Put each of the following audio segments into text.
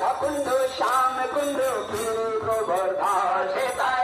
রাধা কুণ্ড শ্যাম কুণ্ড গিরি গোবর্ধন সেতায়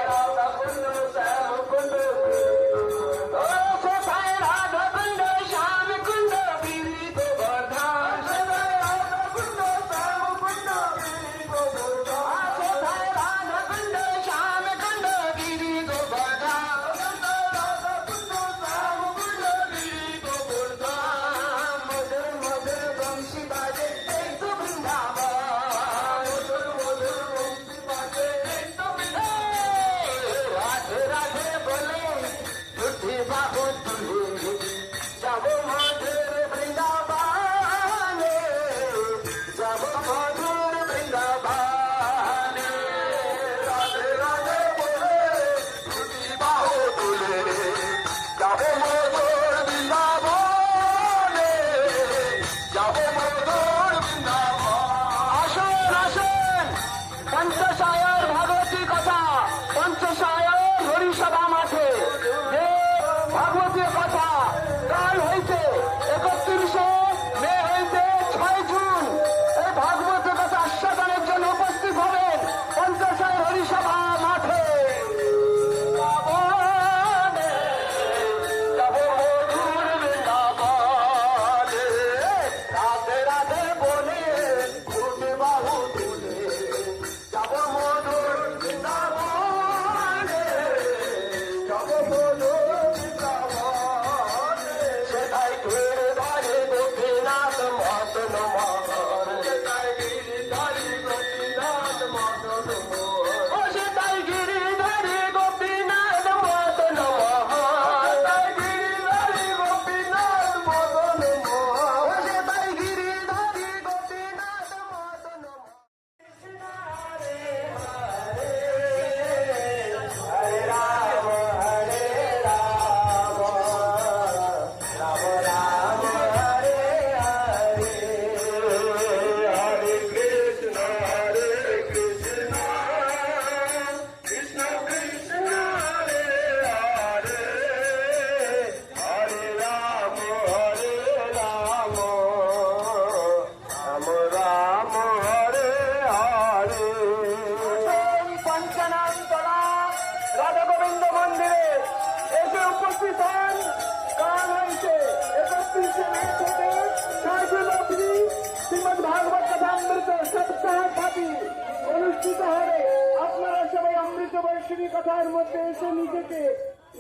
রাস্তার মধ্যে এসে নিজেকে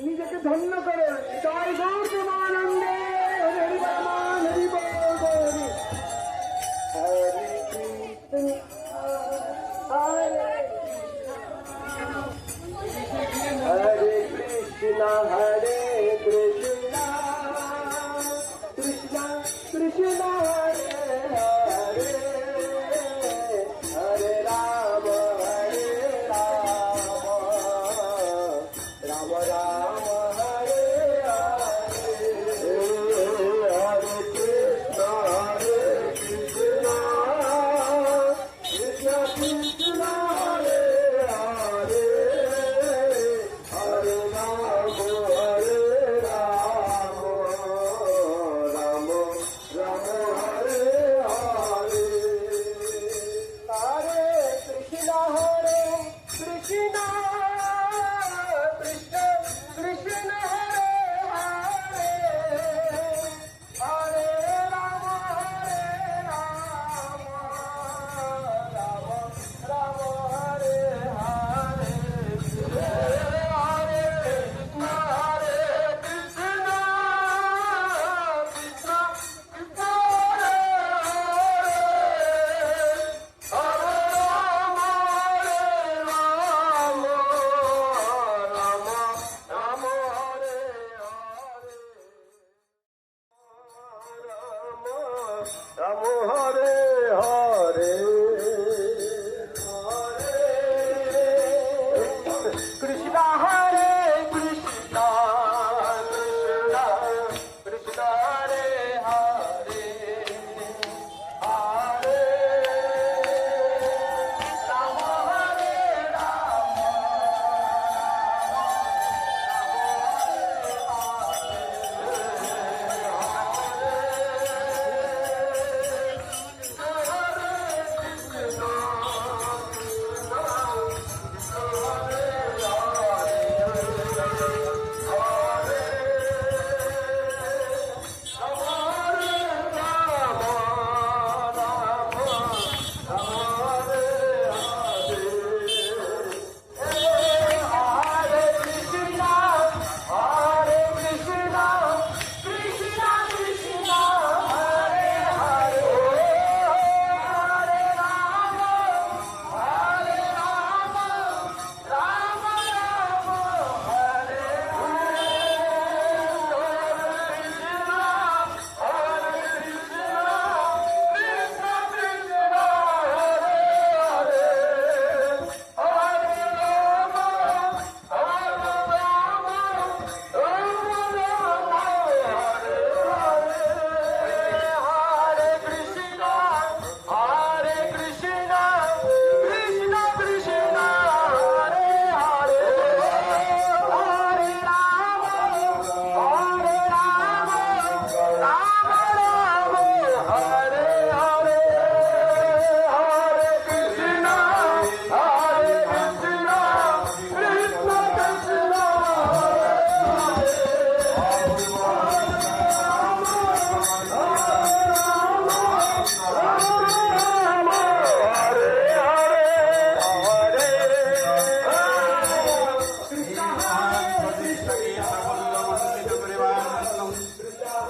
নিজেকে ধন্য করে। জয় হরে হরে কৃষ্ণ কৃষ্ণ। কৃষ্ণ।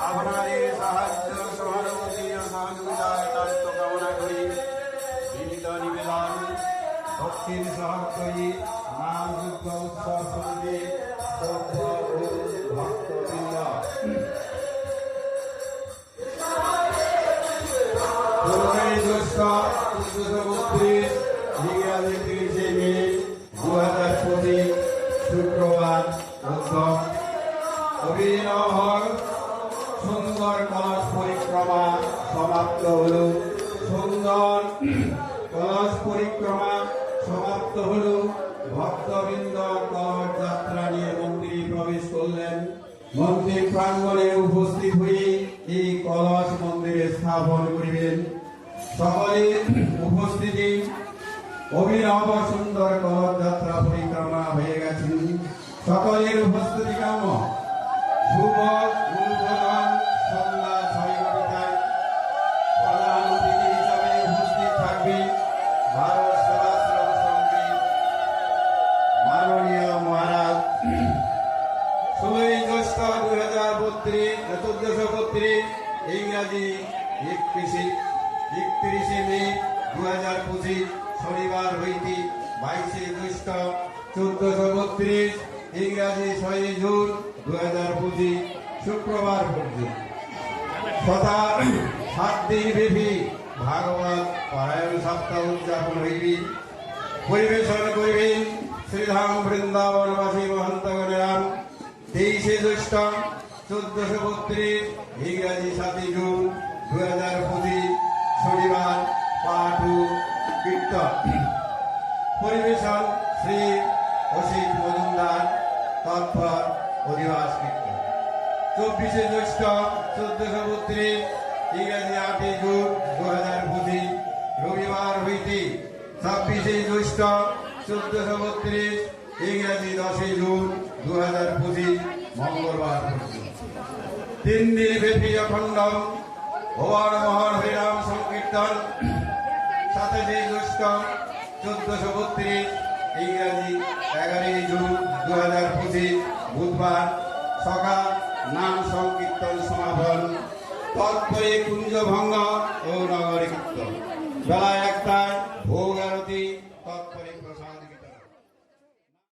আপনাদের সাহায্য সহানুভূতি ও সহযোগিতা একান্ত কামনা করি বিনীত নিবেদন দক্ষিণ সহকারী নাম যুদ্ধ উৎসব সমিতি শ্রদ্ধ ও ভক্তবৃন্দ দু হাজার পঁচিশ শুক্রবার অভিনব সুন্দর কলস পরিক্রমা সমাপ্ত হল। সুন্দর কলস পরিক্রমা সমাপ্ত হল। ভক্তবৃন্দ কলস যাত্রা নিয়ে মন্দিরে প্রবেশ করলেন। মন্দির প্রাঙ্গণে উপস্থিত হয়ে এই কলস মন্দিরে স্থাপন করিবেন। সকলের উপস্থিতি। অভিনব সুন্দর কলস যাত্রা পরিক্রমা হয়ে গেছেন সকলের উপস্থিতি কাম ছয় ঘটিকায় হিসাবে উপস্থিত থাকবে ভারত সেবাশ্রম সঙ্গে মাননীয় মহারাজ। ষোলোই জ্যৈষ্ঠ দু বত্রিশ চোদ্দশো বত্রিশ, ইংরাজি একত্রিশে একত্রিশে মে দু হাজার পঁচিশ, শনিবার হইতে বাইশে জ্যৈষ্ঠ চোদ্দশো বত্রিশ ইংরাজি ছয়ই জুন দু হাজার পঁচিশ শুক্রবার পর্যন্ত তথা সাত দিন ব্যাপী ভাগবত পারায়ণ সপ্তাহ উদযাপন হইবি। পরিবেশন করিবেন শ্রীধাম বৃন্দাবনবাসী মহন্তগণেরাম তেইশে জ্যৈষ্ঠ চোদ্দশো বত্রিশ ইংরাজি সাতই জুন দু হাজার পঁচিশ শনিবার পাঠ কীর্তন। পরিবেশন শ্রী অসিত মজুমদার। তৎপর অধিবাস কীর্তন। চব্বিশে জ্যৈষ্ঠ চোদ্দশো বত্রিশ, ইংরাজি আটই জুন দু হাজার পঁচিশ, রবিবার হইতে ছাব্বিশে জ্যৈষ্ঠ চোদ্দশো বত্রিশ, ইংরাজি দশই জুন দু হাজার পঁচিশ, মঙ্গলবার তিন দিন ব্যাপী অখণ্ড ভবান মহন হরিনাম সংকীর্তন। সাতাশে জ্যৈষ্ঠ চোদ্দশো বত্রিশ ইংরাজি এগারোই জুন দু হাজার পঁচিশ বুধবার সকাল নাম সংকীর্তন সমাপন। তৎপরে কুঞ্জভঙ্গ ও নগর কীর্তন বেলা একটায়